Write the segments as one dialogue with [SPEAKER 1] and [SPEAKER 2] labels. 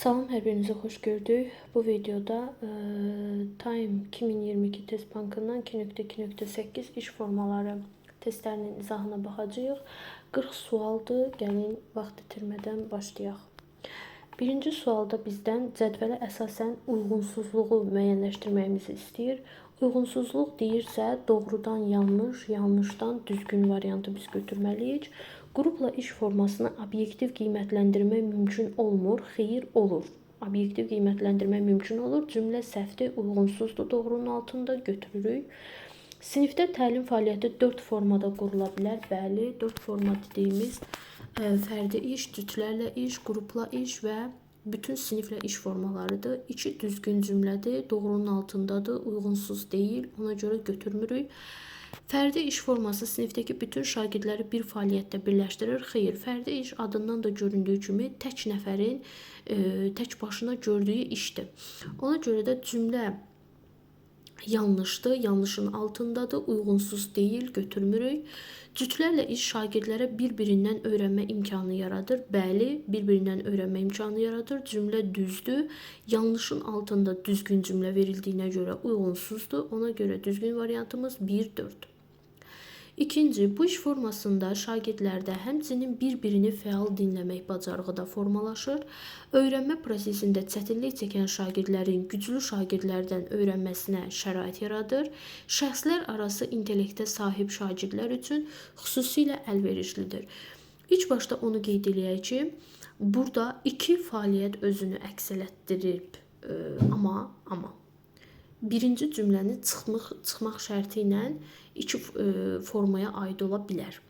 [SPEAKER 1] Salam, hər birinizi xoş gördük. Bu videoda e, Time 2022 test bankından 2.2.8 iş formaları testlərinin izahına baxacağıq. 40 sualdır. Gəlin vaxt itirmədən başlayaq. Birinci sualda bizdən cədvələ əsasən uyğunsuzluğu müəyyənləşdirməyimizi istəyir. Uyğunsuzluq deyirsə, doğrudan yanlış, yanlışdan düzgün variantı biz götürməliyik. Qrupla iş formasını obyektiv qiymətləndirmək mümkün olmur, xeyir olur. Obyektiv qiymətləndirmək mümkün olur. Cümlə səhvdir, uyğunsuzdur, doğrunun altında götürürük. Sinifdə təlim fəaliyyəti 4 formada qurula bilər. Bəli, 4 forma dediyimiz ə, fərdi iş, cütlərlə iş, qrupla iş və bütün siniflə iş formalarıdır. İki düzgün cümlədir, doğrunun altındadır, uyğunsuz deyil. Ona görə götürmürük. Fərdi iş forması sinifdəki bütün şagirdləri bir fəaliyyətdə birləşdirir. Xeyr, fərdi iş adından da göründüyü kimi tək nəfərin e, tək başına gördüyü işdir. Ona görə də cümlə yanlışdır, yanlışın altındadır, uyğunsuz deyil, götürmürük. Cütlərlə iş şagirdlərə bir-birindən öyrənmə imkanı yaradır. Bəli, bir-birindən öyrənmə imkanı yaradır. Cümlə düzdür. Yanlışın altında düzgün cümlə verildiyinə görə uyğunsuzdur. Ona görə düzgün variantımız 1 4. İkinci, bu iş formasında şagirdlərdə həmçinin bir-birini fəal dinləmək bacarığı da formalaşır. Öyrənmə prosesində çətinlik çəkən şagirdlərin güclü şagirdlərdən öyrənməsinə şərait yaradır. Şəxslər arası intellektə sahib şagirdlər üçün xüsusilə əlverişlidir. İlk başda onu qeyd eləyək ki, burada iki fəaliyyət özünü əks elətdirib. E, amma amma birinci cümləni çıxmaq çıxmaq şərti ilə iki e, formaya aid ola bilər.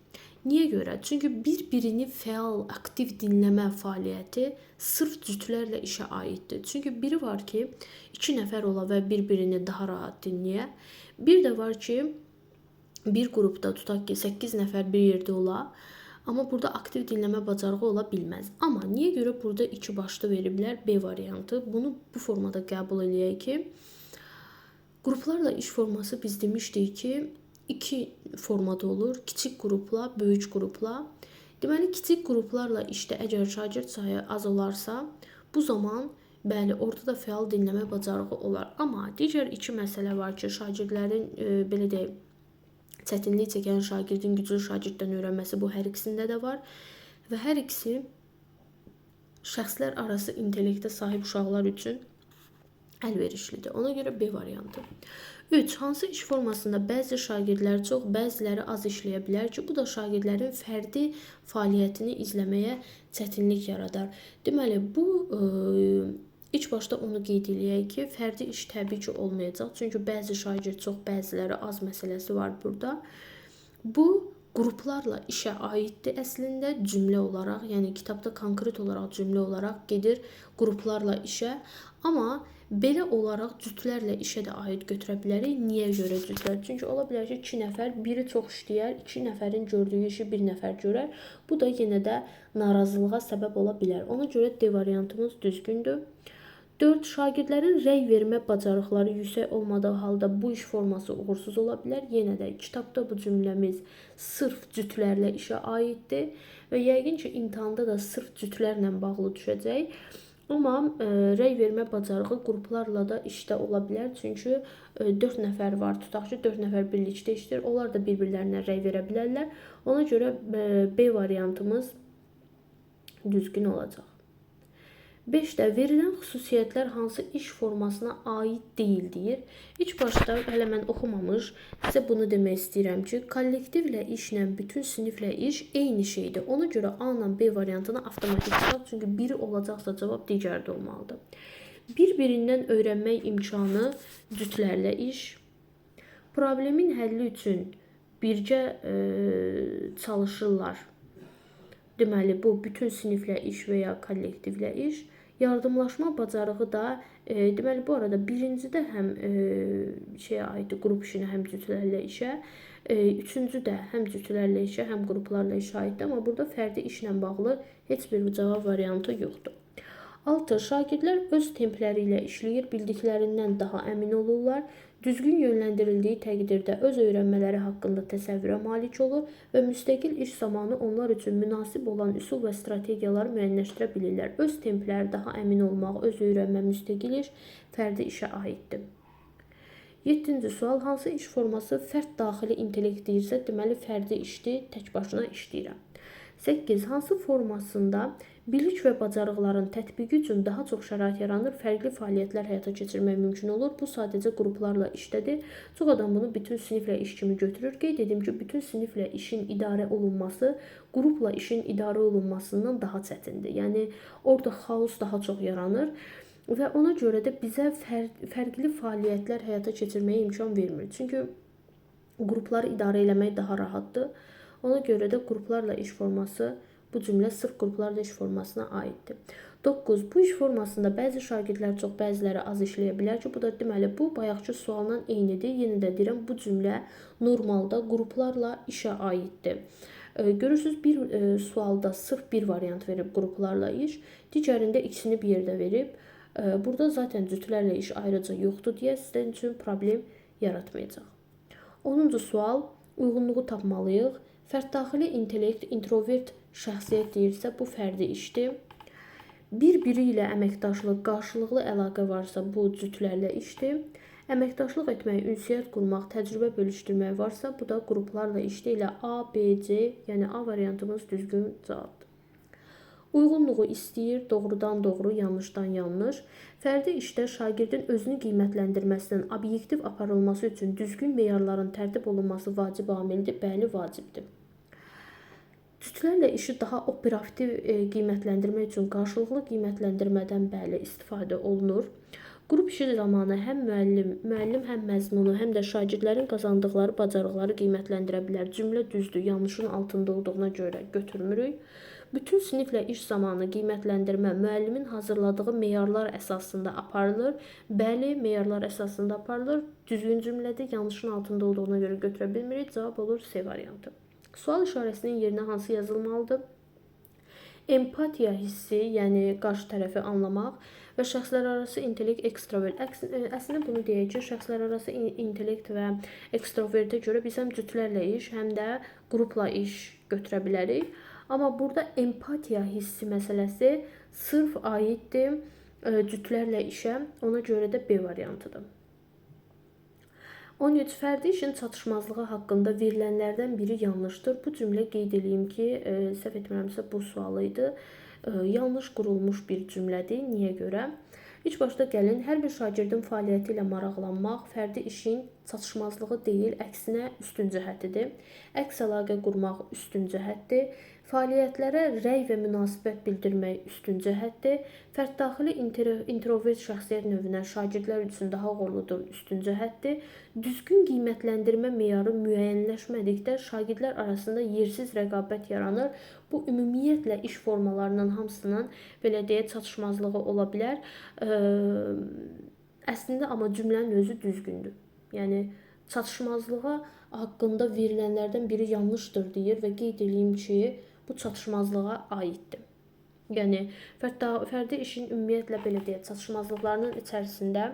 [SPEAKER 1] Niyə görə? Çünki bir-birini fəal, aktiv dinləmə fəaliyyəti sırf cütlərlə işə aiddir. Çünki biri var ki, iki nəfər ola və bir-birini daha rahat dinləyə. Bir də var ki, bir qrupda tutaq ki, 8 nəfər bir yerdə ola, amma burada aktiv dinləmə bacarığı ola bilməz. Amma niyə görə burada iki başlı veriblər B variantı? Bunu bu formada qəbul eləyək ki, Qruplarla iş forması biz demişdik ki, iki formada olur. Kiçik qrupla, böyük qrupla. Deməli, kiçik qruplarla işdə əgər şagird sayı az olarsa, bu zaman bəli, orada da fəal dinləmə bacarığı olar. Amma digər iki məsələ var ki, şagirdlərin e, belə deyək, çətinlik çəkən şagirdin güclü şagirddən öyrənməsi bu hər ikisində də var və hər ikisi şəxslər arası intellektə sahib uşaqlar üçün əlverişlidir. Ona görə B variantı. 3. Hansı iş formasında bəzi şagirdlər çox, bəziləri az işləyə bilər ki, bu da şagirdlərin fərdi fəaliyyətini izləməyə çətinlik yaradar. Deməli, bu ə, ilk başda onu qeyd eləyək ki, fərdi iş təbii ki olmayacaq. Çünki bəzi şagird çox, bəziləri az məsələsi var burada. Bu qruplarla işə aiddir əslində cümlə olaraq, yəni kitabda konkret olaraq cümlə olaraq gedir qruplarla işə, amma Belə olaraq cütlərlə işə də aid götürə bilərik. Niyə görə cütlər? Çünki ola bilər ki, 2 nəfər biri çox işləyər, 2 nəfərin gördüyü işi bir nəfər görər. Bu da yenə də narazılığa səbəb ola bilər. Ona görə D variantımız düzgündür. 4. Şagirdlərin rəy vermə bacarıqları yüksək olmadığı halda bu iş forması uğursuz ola bilər. Yenə də kitabda bu cümləmiz sırf cütlərlə işə aiddir və yəqin ki, imtahanda da sırf cütlərlə bağlı düşəcək. Amma e, rəy vermə bacarığı qruplarla da işdə ola bilər. Çünki e, 4 nəfər var, tutaq ki, 4 nəfər birlikdə işləyir. Onlar da bir-birlərinə rəy verə bilərlər. Ona görə e, B variantımız düzgün olacaq. 5-də verilən xüsusiyyətlər hansı iş formasına aid deyil deyir. İlk başda hələ mən oxumamış sizə bunu demək istəyirəm ki, kollektivlə işlə bütün siniflə iş eyni şeydir. Ona görə A ilə B variantını avtomatik çıxart, çünki biri olacaqsa cavab digəri olmalıdır. Bir-birindən öyrənmək imkanı cütlərlə iş. Problemin həlli üçün birgə e, çalışırlar. Deməli, bu bütün siniflə iş və ya kollektivlə iş. Yardımlaşma bacarığı da e, deməli bu arada birincidə həm e, şeyə aiddir, qrup işinə, həm cütlərlə işə. E, üçüncü də həm cütlərlə işə, həm qruplarla işə aiddir, amma burada fərdi işlə bağlı heç bir cavab variantı yoxdur. 6. Şagirdlər öz templəri ilə işləyir, bildiklərindən daha əmin olurlar. Düzgün yönləndirildiyi təqdirdə öz öyrənmələri haqqında təsəvvürə malik olur və müstəqil iş zamanı onlar üçün münasib olan üsul və strategiyaları müəyyənləşdirə bilirlər. Öz templəri, daha əmin olmaq, öz öyrənmə, müstəqil iş fərdi işə aiddir. 7-ci sual hansı iş forması fərd daxili intellekt deyirsə, deməli fərdi işdir, tək başına işləyirəm. 8. Hansı formasında bilik və bacarıqların tətbiqi üçün daha çox şərait yaranır, fərqli fəaliyyətlər həyata keçirmək mümkün olur. Bu sadəcə qruplarla işdədir. Çox adam bunu bütün siniflə iş kimi götürür. Qeyd edim ki, bütün siniflə işin idarə olunması qrupla işin idarə olunmasından daha çətindir. Yəni orada xaos daha çox yaranır və ona görə də bizə fər fərqli fəaliyyətlər həyata keçirməyə imkan vermir. Çünki qrupları idarə etmək daha rahatdır. Ona görə də qruplarla iş forması bu cümlə sırf qruplarla iş formasına aiddir. 9. Bu iş formasında bəzi şagirdlər çox, bəziləri az işləyə bilər ki, bu da deməli bu bayaqçı sualla eynidir. Yenə də deyirəm, bu cümlə normalda qruplarla işə aiddir. E, görürsüz bir e, sualda sırf bir variant verib qruplarla iş, digərində ikisini bir yerdə verib. E, burada zaten cütlərlə iş ayrıca yoxdur deyə sizin üçün problem yaratmayacaq. 10-cu sual uyğunluğu tapmalıyıq. Fərddaxili intellekt, introvert şəxsiyyət deyirsə, bu fərdi işdir. Bir-biri ilə əməkdaşlıq, qarşılıqlı əlaqə varsa, bu cütlərlə işdir. Əməkdaşlıq etmək, ünsiyyət qurmaq, təcrübə bölüşdürmək varsa, bu da qruplarla işdir. Elə A, B, C, yəni A variantımız düzgün cavabdır. Uyğunluğu istəyir, doğrudan doğru, yanlışdan yanlış. Fərdi işdə şagirdin özünü qiymətləndirməsinin obyektiv aparılması üçün düzgün meyarların tərtib olunması vacib amildir. Bəli, vacibdir. Cütlərlə işi daha operativ e, qiymətləndirmək üçün qarşılıqlı qiymətləndirmədən bəli istifadə olunur. Qrup işi zamanı həm müəllim, müəllim həm məzmunu, həm də şagirdlərin qazandıqları bacarıqları qiymətləndirə bilər. Cümlə düzdür, yanlışın altında olduğuna görə götürmürük. Bütün siniflə iş zamanı qiymətləndirmə müəllimin hazırladığı meyarlar əsasında aparılır. Bəli, meyarlar əsasında aparılır. Düzgün cümlədir, yanlışın altında olduğuna görə götürə bilmirik. Cavab olur C variantı. Sual işarəsinin yerinə hansı yazılmalıdır? Empatiya hissi, yəni qarşı tərəfi anlamaq və şəxslərarası intellekt ekstrovert. E, əslində bunu deyək ki, şəxslərarası intellekt və ekstrovertə görə biz həm cütlərlə iş, həm də qrupla iş götürə bilərik. Amma burada empatiya hissi məsələsi sırf aiddir e, cütlərlə işə. Ona görə də B variantıdır. 13 fərdi işin çatışmazlığı haqqında verilənlərdən biri yanlışdır. Bu cümlə qeyd edeyim ki, e, səhv etmirəmsə bu sual idi. E, yanlış qurulmuş bir cümlədir. Niyə görə? İlk başda gəlin hər bir şagirdin fəaliyyəti ilə maraqlanmaq fərdi işin çatışmazlığı deyil, əksinə üstün cəhətidir. Əks əlaqə qurmaq üstün cəhətdir. Fəaliyyətlərə rəy və münasibət bildirmək üstün cəhətdir. Fərddaxili introvert şəxsiyyət növünə şagirdlər üçün daha uğurludur, üstün cəhətdir. Düzgün qiymətləndirmə meyarı müəyyənləşmədikdə şagirdlər arasında yersiz rəqabət yaranır. Bu ümumiyyətlə iş formalarının hamısının belə deyə çatışmazlığı ola bilər. Əslində amma cümlənin özü düzgündür. Yəni çatışmazlığa haqqında verilənlərdən biri yanlışdır deyir və qeyd edeyim ki, bu çatışmazlığa aiddir. Yəni fərdi, fərdi işin ümumiyyətlə belə deyək, çatışmazlıqlarının içərisində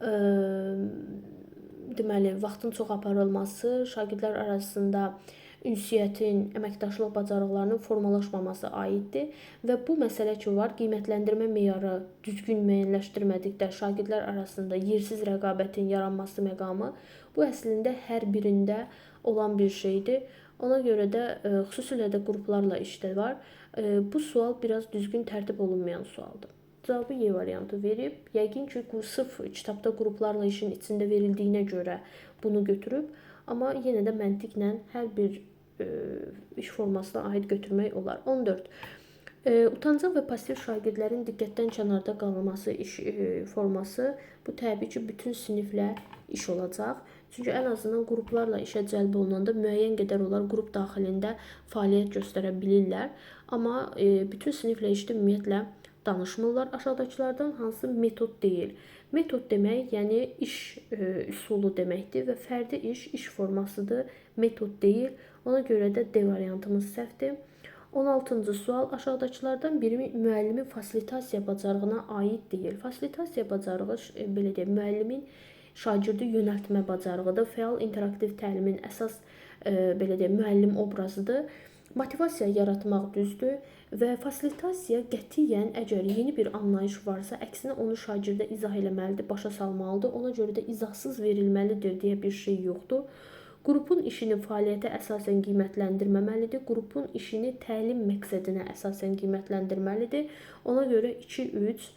[SPEAKER 1] ə, deməli, vaxtın çox aparılması, şagirdlər arasında ünsiyyətin, əməkdaşlıq bacarıqlarının formalaşmaması aiddir və bu məsələ ki var, qiymətləndirmə meyarı düzgün müəyyənləşdirmədikdə şagirdlər arasında yersiz rəqabətin yaranması məqamı bu əslində hər birində olan bir şeydir. Ona görə də e, xüsusilə də qruplarla işdə var. E, bu sual biraz düzgün tərtib olunmayan sualdır. Cavabı Y variantı verib. Yəqin ki, sırf kitabda qruplarla işin içində verildiyinə görə bunu götürüb. Amma yenə də məntiqlə hər bir e, iş formasına aid götürmək olar. 14. E, utancaq və pasiv şagirdlərin diqqətdən kənarda qalması iş e, forması bu təbii ki, bütün siniflə iş olacaq. Çünki ən azından qruplarla işə cəlb olunanda müəyyən qədər onlar qrup daxilində fəaliyyət göstərə bilirlər. Amma e, bütün siniflə işdə ümumiyyətlə danışmırlar. Aşağıdakılardan hansı metod deyil? Metod demək, yəni iş e, üsulu deməkdir və fərdi iş iş formasıdır, metod deyil. Ona görə də D variantımız səhvdir. 16-cı sual aşağıdakılardan biri müəllimin fasilitasiya bacarığına aid deyil. Fasilitasiya bacarığı e, belə deyək, müəllimin şagirdi yönəltmə bacarığıdır. Fəal interaktiv təlimin əsas e, belə deyək, müəllim obrazıdır. Motivasiya yaratmaq düzdür və fasilitasiya qətiyyən əgər yeni bir anlayış varsa, əksinə onu şagirdə izah eləməlidir, başa salmalıdır. Ona görə də izahsız verilməlidir deyə bir şey yoxdur. Qrupun işini fəaliyyətə əsasən qiymətləndirməməlidir. Qrupun işini təlim məqsədinə əsasən qiymətləndirməlidir. Ona görə 2-3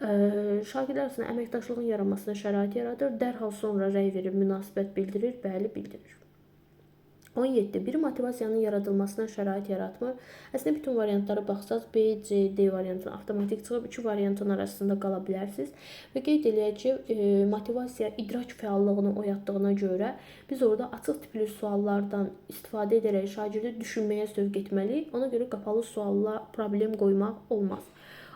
[SPEAKER 1] şagirdlər arasında əməkdaşlığın yaranmasına şərait yaradır. Dərhal sonra rəy verir, münasibət bildirir, bəli bildirir. 17. Bir motivasiyanın yaradılmasına şərait yaratmır. Əslində bütün variantlara baxsaz B, C, D variantına avtomatik çıxıb iki variantın arasında qala bilərsiniz. Və qeyd eləyək ki, motivasiya idrak fəallığını oyatdığına görə biz orada açıq tipli suallardan istifadə edərək şagirdi düşünməyə sövq etməliyik. Ona görə qapalı sualla problem qoymaq olmaz.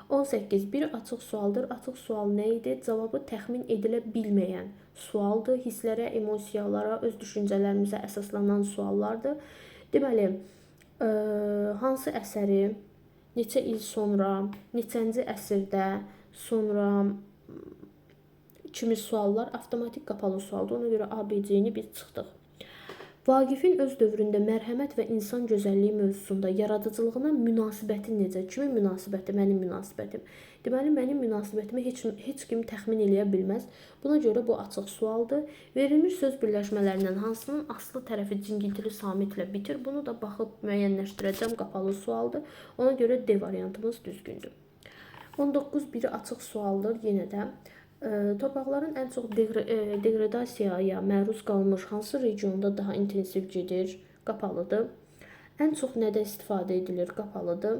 [SPEAKER 1] 18. Bir açıq sualdır. Açıq sual nə idi? Cavabı təxmin edilə bilməyən sualdır. Hisslərə, emosiyalara, öz düşüncələrimizə əsaslanan suallardır. Deməli, ə, hansı əsəri neçə il sonra, neçənci əsrdə, sonra kimi suallar avtomatik qapalı sualdır. Ona görə ABC-ni biz çıxdıq. Vaqifin öz dövründə mərhəmət və insan gözəlliyi mövzusunda yaradıcılığına münasibəti necə? Kimin münasibəti? Mənim münasibətim. Deməli, mənim münasibətimi heç heç kim təxmin eləyə bilməz. Buna görə bu açıq sualdır. Verilmiş söz birləşmələrindən hansının aslı tərəfi cingiltili samitlə bitir? Bunu da baxıb müəyyənləşdirəcəm. Qapalı sualdır. Ona görə D variantımız düzgündür. 19 biri açıq sualdır yenə də. Torpaqların ən çox degradasiyaya məruz qalmış hansı regionda daha intensiv gedir? Qapalıdır. Ən çox nədə istifadə edilir? Qapalıdır.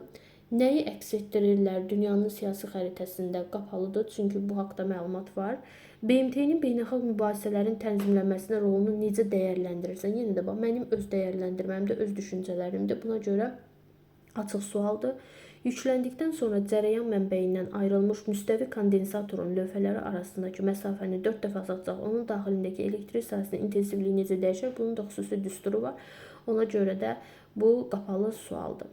[SPEAKER 1] Nəyi əks etdirirlər dünyanın siyasi xəritəsində? Qapalıdır, çünki bu haqqda məlumat var. BMT-nin beynəlxalq mübahisələrin tənzimlənməsinə rolunu necə dəyərləndirirsən? Yenə də bax, mənim öz dəyərləndirməmdə, öz düşüncələrimdir. Buna görə açıq sualdır. Yükləndikdən sonra cərəyan mənbəyindən ayrılmış müstəvi kondensatorun lövhələri arasındakı məsafəni 4 dəfə azaltsaq, onun daxilindəki elektrik sahəsinin intensivliyi necə dəyişər? Bunun da xüsusi düsturu var. Ona görə də bu qapalı sualdır.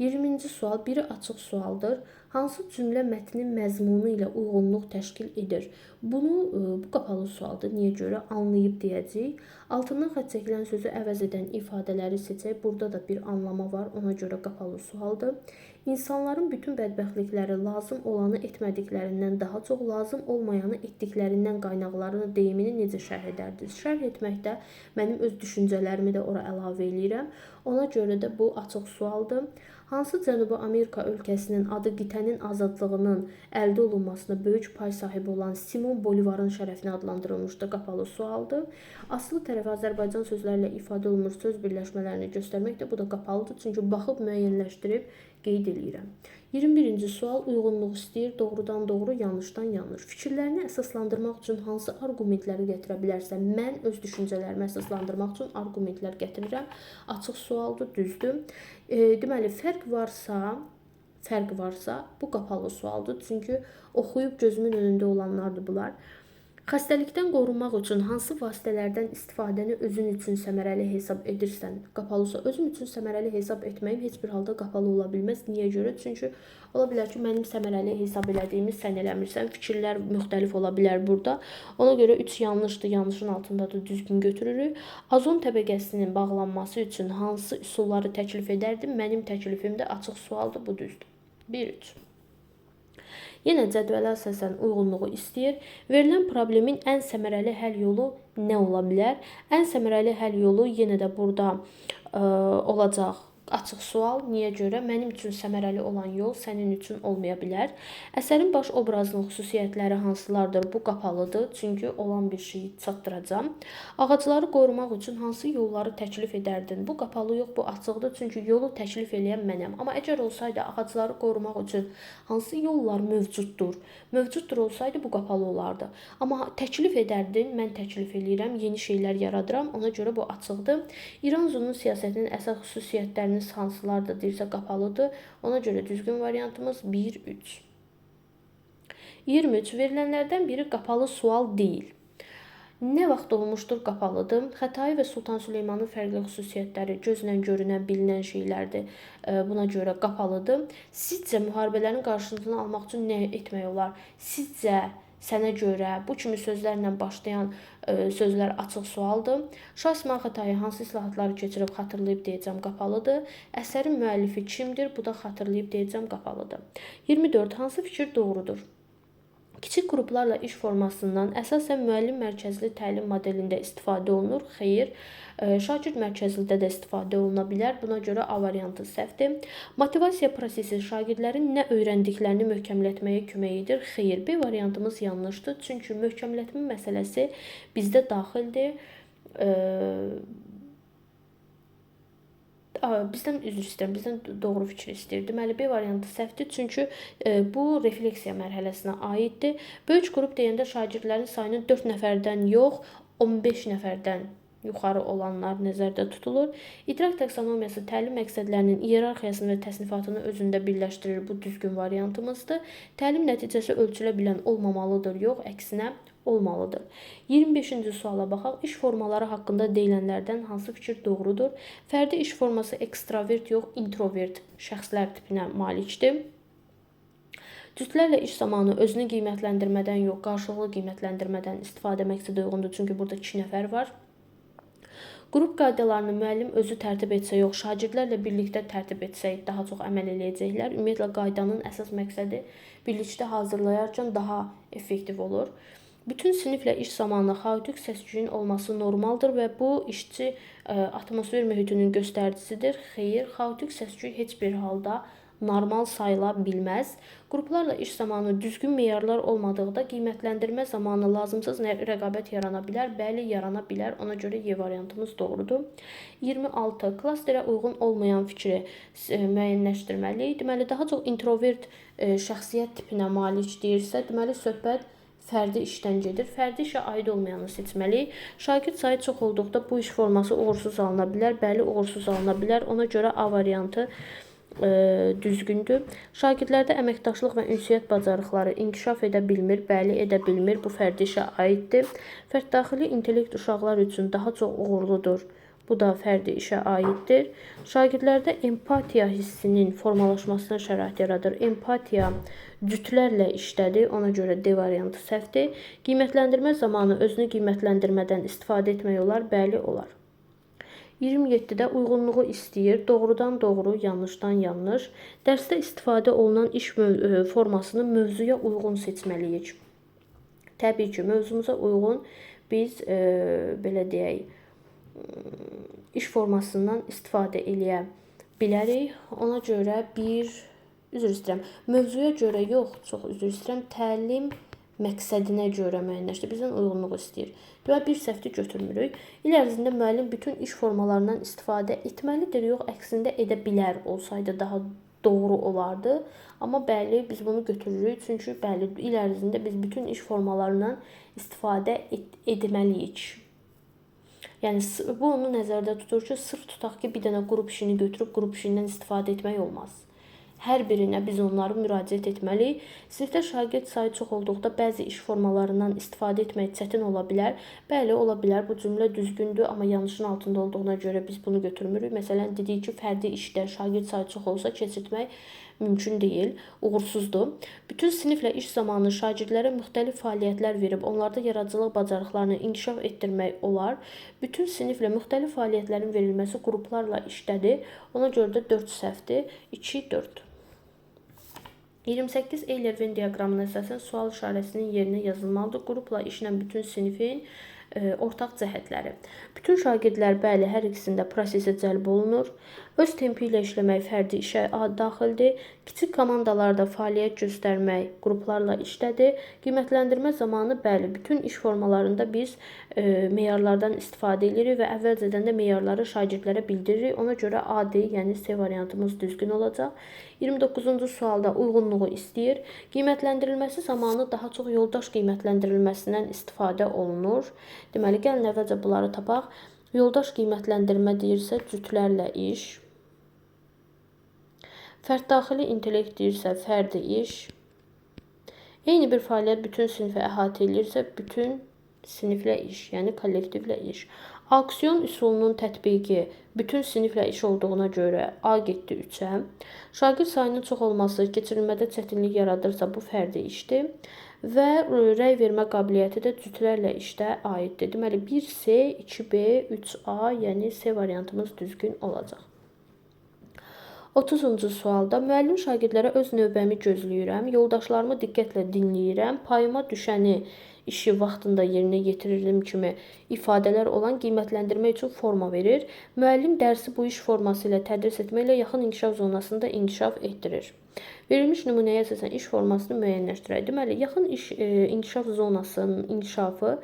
[SPEAKER 1] 20-ci sual biri açıq sualdır. Hansı cümlə mətnin məzmunu ilə uyğunluq təşkil edir? Bunu e, bu qapalı sualdır. Niyə görə? Anlayıb deyəcəyik. Altından xətt çəkilən sözü əvəz edən ifadələri seçək. Burada da bir anlama var. Ona görə qapalı sualdır. İnsanların bütün bədbəxtlikləri lazım olanı etmədiklərindən daha çox lazım olmayanı etdiklərindən qaynaqlarını deyimini necə şərh edərdiniz? Şərh etməkdə mənim öz düşüncələrimi də ora əlavə eləyirəm. Ona görə də bu açıq sualdır. Hansı Cənubi Amerika ölkəsinin adı qitənin azadlığının əldə olunmasına böyük pay sahibi olan Simon Bolivarın şərəfinə adlandırılmışdı? Qapalı sualdır. Aslı tərəfi Azərbaycan sözlərlə ifadə olunmuş söz birləşmələrini göstərmək də bu da qapalıdır. Çünki baxıb müəyyənləşdirib qeyd eləyirəm. 21-ci sual uyğunluq istəyir. Doğrudan doğru, yanlışdan yanlış. Fikirlərini əsaslandırmaq üçün hansı arqumentləri gətirə bilərsən? Mən öz düşüncələrimi əsaslandırmaq üçün arqumentlər gətirirəm. Açıq sualdır, düzdür. E, deməli, fərq varsa, fərq varsa, bu qapalı sualdır. Çünki oxuyub gözümün önündə olanlardır bunlar. Xəstəlikdən qorunmaq üçün hansı vasitələrdən istifadəni özün üçün səmərəli hesab edirsən? Qapalı sual. Özüm üçün səmərəli hesab etməyim heç bir halda qapalı ola bilməz. Niyə görə? Çünki ola bilər ki, mənim səmərəli hesab elədiyimi sən eləmirsən. Fikirlər müxtəlif ola bilər burada. Ona görə 3 yanlışdır. Yanlışın altında da düzgün götürürük. Azon təbəqəsinin bağlanması üçün hansı üsulları təklif edərdim? Mənim təklifim də açıq sualdır, bu düzdür. 1-3. Yenə cədvələ əsasən uyğunluğu istəyir. Verilən problemin ən səmərəli həll yolu nə ola bilər? Ən səmərəli həll yolu yenə də burada ə, olacaq Açıq sual. Niyə görə? Mənim üçün səmərəli olan yol sənin üçün olmaya bilər. Əsərin baş obrazının xüsusiyyətləri hansılardır? Bu qapalıdır, çünki olan bir şeyi çatdıracağam. Ağacları qorumaq üçün hansı yolları təklif edərdin? Bu qapalı yox, bu açıqdır, çünki yolu təklif edən mənəm. Amma əgər olsaydı ağacları qorumaq üçün hansı yollar mövcuddur? Mövcuddur olsaydı bu qapalı olardı. Amma təklif edərdin, mən təklif eləyirəm, yeni şeylər yaradıram. Ona görə bu açıqdır. İran zulmü siyasətinin əsas xüsusiyyətlərini Cümlələriniz hansılardır deyirsə qapalıdır. Ona görə düzgün variantımız 1 3. 23 verilənlərdən biri qapalı sual deyil. Nə vaxt olmuşdur qapalıdır. Xətai və Sultan Süleymanın fərqli xüsusiyyətləri gözlə görünən, bilinən şeylərdir. E, Buna görə qapalıdır. Sizcə müharibələrin qarşısını almaq üçün nə etmək olar? Sizcə sənə görə bu kimi sözlərlə başlayan sözlər açıq sualdır. Şah İsmayıl Xətai hansı islahatları keçirib xatırlayıb deyəcəm qapalıdır. Əsərin müəllifi kimdir? Bu da xatırlayıb deyəcəm qapalıdır. 24. Hansı fikir doğrudur? Kiçik qruplarla iş formasından əsasən müəllim mərkəzli təlim modelində istifadə olunur. Xeyr, e, şagird mərkəzlidə də istifadə oluna bilər. Buna görə A variantı səhvdir. Motivasiya prosesi şagirdlərin nə öyrəndiklərini möhkəmlətməyə kömək edir. Xeyr, B variantımız yanlışdır. Çünki möhkəmlətmə məsələsi bizdə daxildir. Bizdən üzr istəyirəm, bizdən doğru fikir istəyir. Deməli B variantı səhvdir, çünki e, bu refleksiya mərhələsinə aiddir. Böyük qrup deyəndə şagirdlərin sayının 4 nəfərdən yox, 15 nəfərdən yuxarı olanlar nəzərdə tutulur. İdrak taksonomiyası təlim məqsədlərinin iyerarxiyasını və təsnifatını özündə birləşdirir. Bu düzgün variantımızdır. Təlim nəticəsi ölçülə bilən olmamalıdır, yox, əksinə olmalıdır. 25-ci suala baxaq. İş formaları haqqında deyilənlərdən hansı fikir doğrudur? Fərdi iş forması ekstravert yox, introvert şəxslər tipinə malikdir. Cütlərlə iş zamanı özünü qiymətləndirmədən yox, qarşılıqlı qiymətləndirmədən istifadə məqsədə uyğundur. Çünki burada 2 nəfər var. Qrup qaydalarını müəllim özü tərtib etsə yox, şagirdlərlə birlikdə tərtib etsək daha çox əməl eləyəcəklər. Ümumiyyətlə qaydanın əsas məqsədi birlikdə hazırlayarkən daha effektiv olur. Bütün siniflə iş zamanı xaotik səs-küyün olması normaldır və bu işçi ə, atmosfer mühitinin göstəricisidir. Xeyr, xaotik səs-küy heç bir halda normal sayıla bilməz. Qruplarla iş zamanı düzgün meyarlar olmadıqda qiymətləndirmə zamanı lazımsız rəqabət yarana bilər. Bəli, yarana bilər. Ona görə Y variantımız doğrudur. 26. Klasterə uyğun olmayan fikri e, müəyyənləşdirməliyik. Deməli, daha çox introvert e, şəxsiyyət tipinə malik deyirsə, deməli söhbət fərdi işdən gedir. Fərdi işə aid olmayanı seçməliyik. Şagird sayı çox olduqda bu iş forması uğursuz alına bilər. Bəli, uğursuz alına bilər. Ona görə A variantı e, düzgündür. Şagirdlərdə əməkdaşlıq və ünsiyyət bacarıqları inkişaf edə bilmir, bəli edə bilmir. Bu fərdi işə aiddir. Fərddaxili intellekt uşaqlar üçün daha çox uğurludur. Bu da fərdi işə aiddir. Şagirdlərdə empatiya hissinin formalaşmasına şərait yaradır. Empatiya cütlərlə işlədir. Ona görə D variantı səhvdir. Qiymətləndirmə zamanı özünü qiymətləndirmədən istifadə etmək olar? Bəli, olar. 27-də uyğunluğu istəyir. Doğrudan doğru, yanlışdan yanlış. Dərsdə istifadə olunan iş e, formasını mövzuya uyğun seçməliyik. Təbii ki, mövzumuza uyğun biz e, belə deyək, iş formasından istifadə eləyə bilərik. Ona görə bir üzr istəyirəm. Mövzuya görə yox, çox üzr istəyirəm. Təlim məqsədinə görə müəyyənləşdir. Bizdən uyğunluq istəyir. Və bir səhvdə götürmürük. İl ərzində müəllim bütün iş formalarından istifadə etməlidir, yox əksinə edə bilər olsaydı daha doğru olardı. Amma bəli, biz bunu götürürük. Çünki bəli, il ərzində biz bütün iş formalarından istifadə et etməliyik. Yəni bu onu nəzərdə tutur ki, sırf tutaq ki, bir dənə qrup işini götürüb qrup işindən istifadə etmək olmaz. Hər birinə biz onları müraciət etməliyik. Sinifdə şagird sayı çox olduqda bəzi iş formalarından istifadə etmək çətin ola bilər. Bəli, ola bilər. Bu cümlə düzgündür, amma yanlışın altında olduğuna görə biz bunu götürmürük. Məsələn, dedik ki, fərdi işdə şagird sayı çox olsa keçirtmək mümkün deyil, uğursuzdur. Bütün siniflə iş zamanı şagirdlərə müxtəlif fəaliyyətlər verib onlarda yaradıcılıq bacarıqlarını inkişaf etdirmək olar. Bütün siniflə müxtəlif fəaliyyətlərin verilməsi qruplarla işdədir. Ona görə də 4 səhvdir. 2 4 28 Euler-Venn diaqramına əsasən sual işarəsinin yerinə yazılmalıdır. Qrupla işlə bütün sinifin e, ortaq cəhətləri. Bütün şagirdlər bəli hər ikisində prosesə cəlb olunur. Öz tempi ilə işləmək fərdi işə daxildir. Kiçik komandalarda fəaliyyət göstərmək qruplarla işlədir. Qiymətləndirmə zamanı bəli, bütün iş formalarında biz e, meyarlardan istifadə edirik və əvvəlcədən də meyarları şagirdlərə bildiririk. Ona görə A, D, yəni C variantımız düzgün olacaq. 29-cu sualda uyğunluğu istəyir. Qiymətləndirilməsi zamanı daha çox yoldaş qiymətləndirilməsindən istifadə olunur. Deməli, gəlin əvvəlcə bunları tapaq. Yoldaş qiymətləndirmə deyirsə, cütlərlə iş, Fərddaxili intellekt deyirsə, fərdi iş. Eyni bir fəaliyyət bütün sinfi əhatə edirsə, bütün siniflə iş, yəni kollektivlə iş. Aksiyon üsulunun tətbiqi bütün siniflə iş olduğuna görə A getdi 3-ə. Şagird sayının çox olması keçirilmədə çətinlik yaradırsa bu fərdi işdir və rəy vermə qabiliyyəti də cütlərlə işdə aiddir. Deməli 1C, 2B, 3A, yəni C variantımız düzgün olacaq. 30-cu sualda müəllim şagirdlərə öz növbəmi gözləyirəm, yoldaşlarımı diqqətlə dinləyirəm, payıma düşəni işi vaxtında yerinə yetiririm kimi ifadələr olan qiymətləndirmə üçün forma verir. Müəllim dərsi bu iş forması ilə tədris etməklə yaxın inkişaf zonasında inkişaf etdirir. Verilmiş nümunəyə əsasən iş formasını müəyyənləşdirək. Deməli, yaxın iş e, inkişaf zonasının inkişafı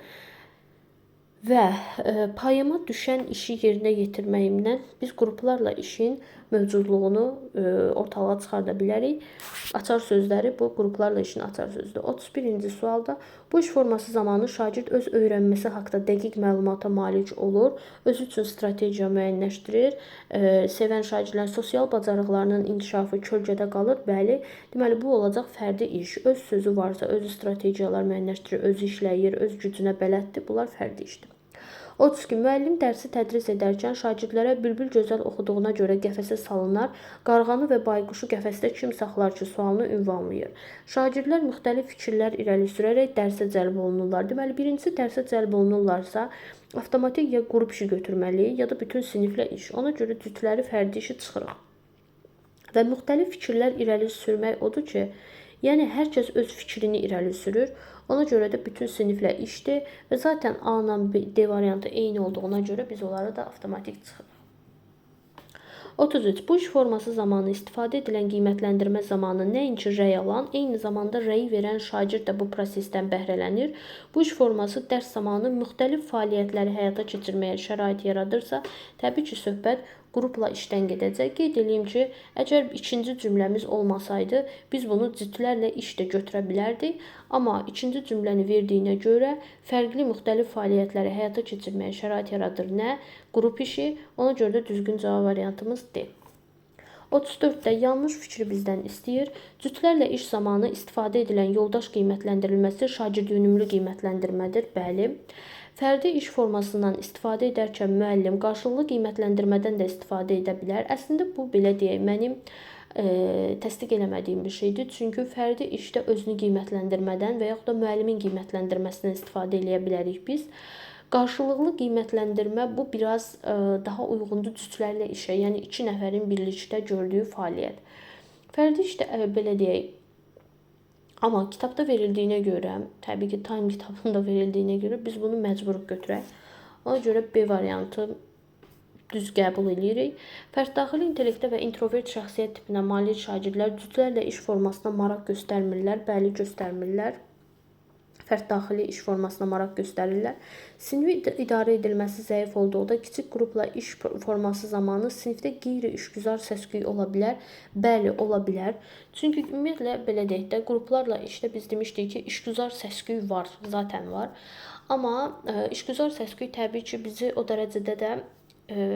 [SPEAKER 1] və e, payıma düşən işi yerinə yetirməyimdən biz qruplarla işin mövcudluğunu e, ortalığa çıxarda bilərik. Açar sözləri bu qruplarla işin açar sözüdür. 31-ci sualda bu iş forması zamanı şagird öz öyrənməsi haqqında dəqiq məlumata malik olur, özü üçün strategiya müəyyənləşdirir. E, sevən şagirdlərin sosial bacarıqlarının inkişafı kölgədə qalır. Bəli, deməli bu olacaq fərdi iş. Öz sözü varsa, özü strategiyalar müəyyənləşdirir, özü işləyir, öz gücünə bələddir. Bunlar fərdi işdir. 32. Müəllim dərsi tədris edərkən şagirdlərə bülbül gözəl oxuduğuna görə qəfəsə salınar, qarğanı və bayquşu qəfəsdə kim saxlar ki sualını ünvanlayır. Şagirdlər müxtəlif fikirlər irəli sürərək dərsə cəlb olunurlar. Deməli, birincisi dərsə cəlb olunurlarsa, avtomatik ya qrup işi götürməli, ya da bütün siniflə iş. Ona görə cütləri fərdi işi çıxırıq. Və müxtəlif fikirlər irəli sürmək odur ki, yəni hər kəs öz fikrini irəli sürür. Ona görə də bütün siniflə işdir və zaten A ilə D variantı eyni olduğuna görə biz onları da avtomatik çıxırıq. 33. Bu iş forması zamanı istifadə edilən qiymətləndirmə zamanı nəinki rəy alan, eyni zamanda rəy verən şagird də bu prosesdən bəhrələnir. Bu iş forması dərs zamanı müxtəlif fəaliyyətləri həyata keçirməyə şərait yaradırsa, təbii ki, söhbət qrupla işdən gedəcək. Qeyd edeyim ki, əgər ikinci cümləmiz olmasaydı, biz bunu cütlərlə iş də götürə bilərdik. Amma ikinci cümləni verdiyinə görə fərqli müxtəlif fəaliyyətləri həyata keçirməyə şərait yaradır. Nə? Qrup işi. Ona görə də düzgün cavab variantımız D. 34-də yanlış fikri bizdən istəyir. Cütlərlə iş zamanı istifadə edilən yoldaş qiymətləndirilməsi şagird yönümlü qiymətləndirmədir. Bəli. Fərdi iş formasından istifadə edərkən müəllim qarşılıqlı qiymətləndirmədən də istifadə edə bilər. Əslində bu belə deyək, mənim e, təsdiq eləmədiyim bir şeydir. Çünki fərdi işdə özünü qiymətləndirmədən və yaxud da müəllimin qiymətləndirməsindən istifadə eləyə bilərik biz. Qarşılıqlı qiymətləndirmə bu biraz e, daha uyğundur cütlərlə işə, yəni 2 nəfərin birlikdə gördüyü fəaliyyət. Fərdi işdə e, belə deyək, Amma kitabda verildiyinə görə, təbii ki, Time kitabında verildiyinə görə biz bunu məcbur götürək. Ona görə B variantı düz qəbul edirik. Fərddaxili intellektə və introvert şəxsiyyət tipinə malik şagirdlər cütlərlə iş formasına maraq göstərmirlər, bəli göstərmirlər fərd daxili iş formasına maraq göstərirlər. Sinif idarə edilməsi zəif olduqda kiçik qrupla iş forması zamanı sinifdə qeyri-işgüzar səs-küy ola bilər. Bəli, ola bilər. Çünki ümumiyyətlə belə deyək də, qruplarla işdə biz demişdik ki, işgüzar səs-küy var, zaten var. Amma ə, e, işgüzar səs-küy təbii ki, bizi o dərəcədə də ə, e,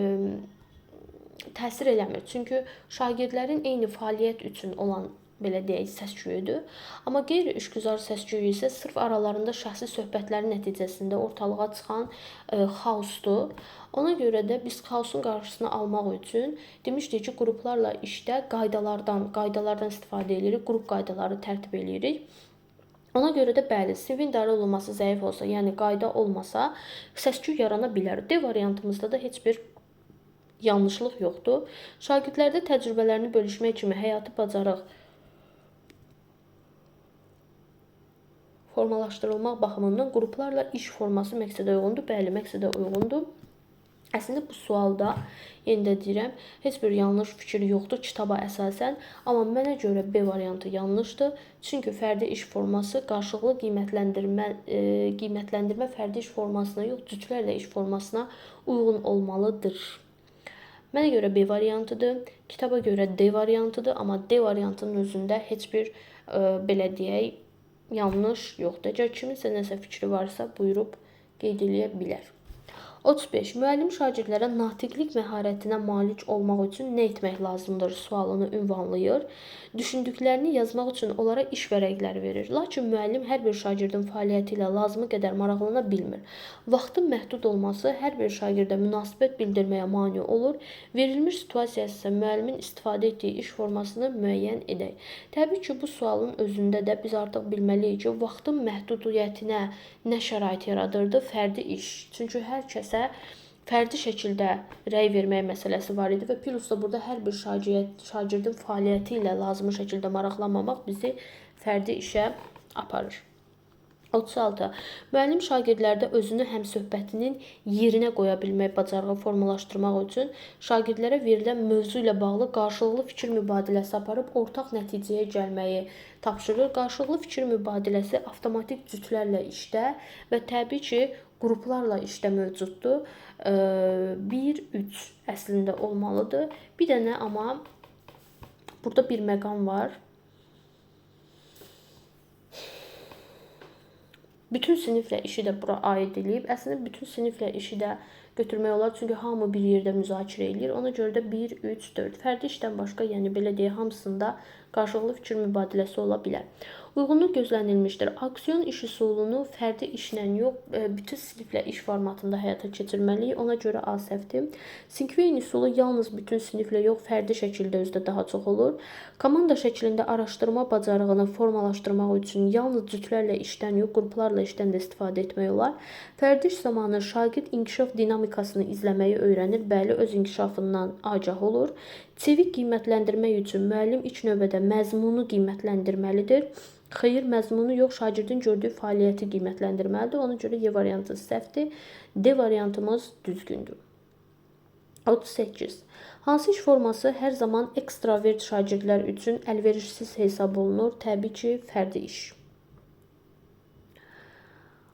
[SPEAKER 1] təsir eləmir. Çünki şagirdlərin eyni fəaliyyət üçün olan belə deyək, səs-küyüdür. Amma qeyri-işgüzar səs-küyü isə sırf aralarında şəxsi söhbətlərin nəticəsində ortalığa çıxan e, xaosdur. Ona görə də biz xaosun qarşısını almaq üçün demişdik ki, qruplarla işdə qaydalardan, qaydalardan istifadə edirik, qrup qaydaları tərtib edirik. Ona görə də bəli, sinfin idarə olunması zəif olsa, yəni qayda olmasa, səs-küy yarana bilər. D variantımızda da heç bir yanlışlıq yoxdur. Şagirdlərdə təcrübələrini bölüşmək kimi həyati bacarıq formalaşdırılmaq baxımından qruplarla iş forması məqsədə uyğundur. Bəli, məqsədə uyğundur. Əslində bu sualda yenə də deyirəm, heç bir yanlış fikir yoxdur kitaba əsasən, amma mənə görə B variantı yanlışdır. Çünki fərdi iş forması qarşılıqlı qiymətləndirmə e, qiymətləndirmə fərdi iş formasına yox, cütlərlə iş formasına uyğun olmalıdır. Mənə görə B variantıdır. Kitaba görə D variantıdır, amma D variantının özündə heç bir e, belə deyək, yanlış yoxdur. Əgər kiminsə nəsə fikri varsa, buyurub qeyd eləyə bilər. 35. Müəllim şagirdlərə natiqlik məharətinə malik olmaq üçün nə etmək lazımdır sualını ünvanlayır. Düşündüklərini yazmaq üçün onlara iş vərəqləri verir. Lakin müəllim hər bir şagirdin fəaliyyəti ilə lazımı qədər maraqlana bilmir. Vaxtın məhdud olması hər bir şagirdə münasibət bildirməyə mane olur. Verilmiş situasiya isə müəllimin istifadə etdiyi iş formasını müəyyən edək. Təbii ki, bu sualın özündə də biz artıq bilməliyik ki, vaxtın məhdudiyyətinə nə şərait yaradırdı? Fərdi iş. Çünki hər kəsə fərdi şəkildə rəy vermək məsələsi var idi və plus da burada hər bir şagird şagirdin fəaliyyəti ilə lazımi şəkildə maraqlanmamaq bizi fərdi işə aparır. 36. Müəllim şagirdlərdə özünü həmsöhbətinin yerinə qoya bilmək bacarığı formalaşdırmaq üçün şagirdlərə verilən mövzu ilə bağlı qarşılıqlı fikir mübadiləsi aparıb ortaq nəticəyə gəlməyi tapşırır. Qarşılıqlı fikir mübadiləsi avtomatik cütlərlə işdə və təbii ki, qruplarla işdə mövcuddur. 1-3 əslində olmalıdır. Bir dənə amma burada bir məqam var. Bütün siniflə işi də bura aid eləyib. Əslində bütün siniflə işi də götürmək olar. Çünki hamı bir yerdə müzakirə eləyir. Ona görə də 1, 3, 4 fərdi işdən başqa, yəni belə deyək, hamısında qarşılıqlı fikir mübadiləsi ola bilər. Uyğunluq gözlənilmişdir. Aksiyon iş üsulunu fərdi işlə yox, e, bütün siniflə iş formatında həyata keçirməliyik. Ona görə A səhvdir. Sinkveyn üsulu yalnız bütün siniflə yox, fərdi şəkildə özdə daha çox olur. Komanda şəklində araşdırma bacarığını formalaşdırmaq üçün yalnız cütlərlə işdən yox, qruplarla işdən də istifadə etmək olar. Fərdi iş zamanı şagird inkişaf dinamikasını izləməyi öyrənir. Bəli, öz inkişafından agah olur. Çevik qiymətləndirmək üçün müəllim ilk növbədə məzmunu qiymətləndirməlidir. Xeyir məzmunu yox, şagirdin gördüyü fəaliyyəti qiymətləndirməlidir. Ona görə Y variantı səhvdir. D variantımız düzgündür. 38. Hansı iş forması hər zaman ekstravert şagirdlər üçün əlverişsiz hesab olunur? Təbii ki, fərdi iş.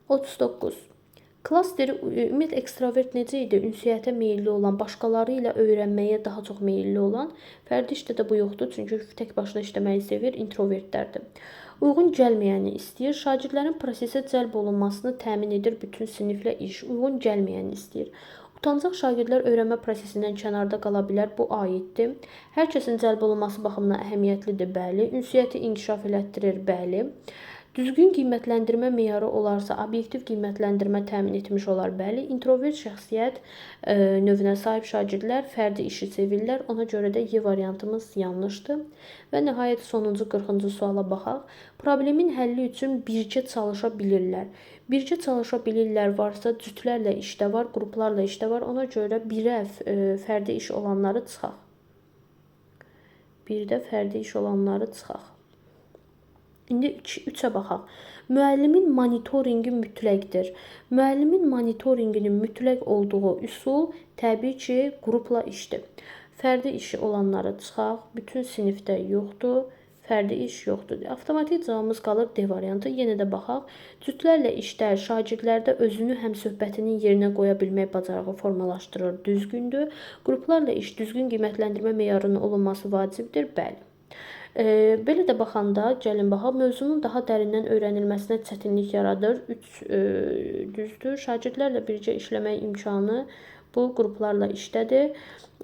[SPEAKER 1] 39. Klasteri ümumiyyətlə ekstravert necə idi? Ünsiyyətə meyilli olan, başqaları ilə öyrənməyə daha çox meyilli olan. Fərdi işdə də bu yoxdur, çünki tək başına işləməyi sevir, introvertlərdir. Uyğun gəlməyəni istəyir. Şagirdlərin prosesə cəlb olunmasını təmin edir bütün siniflə iş. Uyğun gəlməyəni istəyir. Utancaq şagirdlər öyrənmə prosesindən kənarda qala bilər. Bu aiddir. Hər kəsin cəlb olunması baxımından əhəmiyyətlidir, bəli. Ünsiyyəti inkişaf elətdirir, bəli. Düzgün qiymətləndirmə meyarı olarsa, obyektiv qiymətləndirmə təmin etmiş olar. Bəli, introvert şəxsiyyət e, növünə sahib şagirdlər fərdi işi sevirlər. Ona görə də Y variantımız yanlışdır. Və nəhayət sonuncu 40-cı suala baxaq. Problemin həlli üçün birgə çalışa bilirlər. Birgə çalışa bilirlər varsa, cütlərlə işdə var, qruplarla işdə var. Ona görə birə e, fərdi iş olanları çıxaq. Bir də fərdi iş olanları çıxaq. İndi 3-ə baxaq. Müəllimin monitorinqi mütləqdir. Müəllimin monitorinqinin mütləq olduğu üsul təbii ki, qrupla işdir. Fərdi işi olanları çıxaq. Bütün sinifdə yoxdur. Fərdi iş yoxdur. Avtomatik cavabımız qalır D variantı. Yenə də baxaq. Cütlərlə işlər şagirdlərdə özünü həm söhbətinin yerinə qoya bilmək bacarığı formalaşdırır. Düzgündür. Qruplarla iş düzgün qiymətləndirmə meyarının olunması vacibdir. Bəli. Belə də baxanda gəlin mövzunun daha dərindən öyrənilməsinə çətinlik yaradır. 3 e, düzdür. Şagirdlərlə birgə işləmək imkanı bu qruplarla işdədir.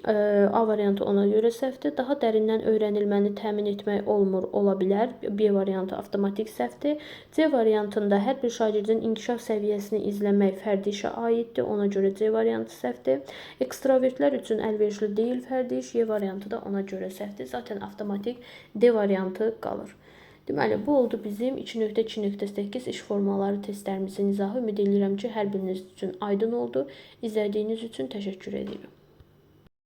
[SPEAKER 1] A variantı ona görə səhvdir. Daha dərindən öyrənilməni təmin etmək olmur, ola bilər. B variantı avtomatik səhvdir. C variantında hər bir şagirdin inkişaf səviyyəsini izləmək fərdi işə aiddir. Ona görə C variantı səhvdir. Ekstravertlər üçün əlverişli deyil fərdi iş. Y variantı da ona görə səhvdir. Zaten avtomatik D variantı qalır. Deməli, bu oldu bizim 2.2.8 iş formaları testlərimizin izahı. Ümid edirəm ki, hər biriniz üçün aydın oldu. İzlədiyiniz üçün təşəkkür edirəm.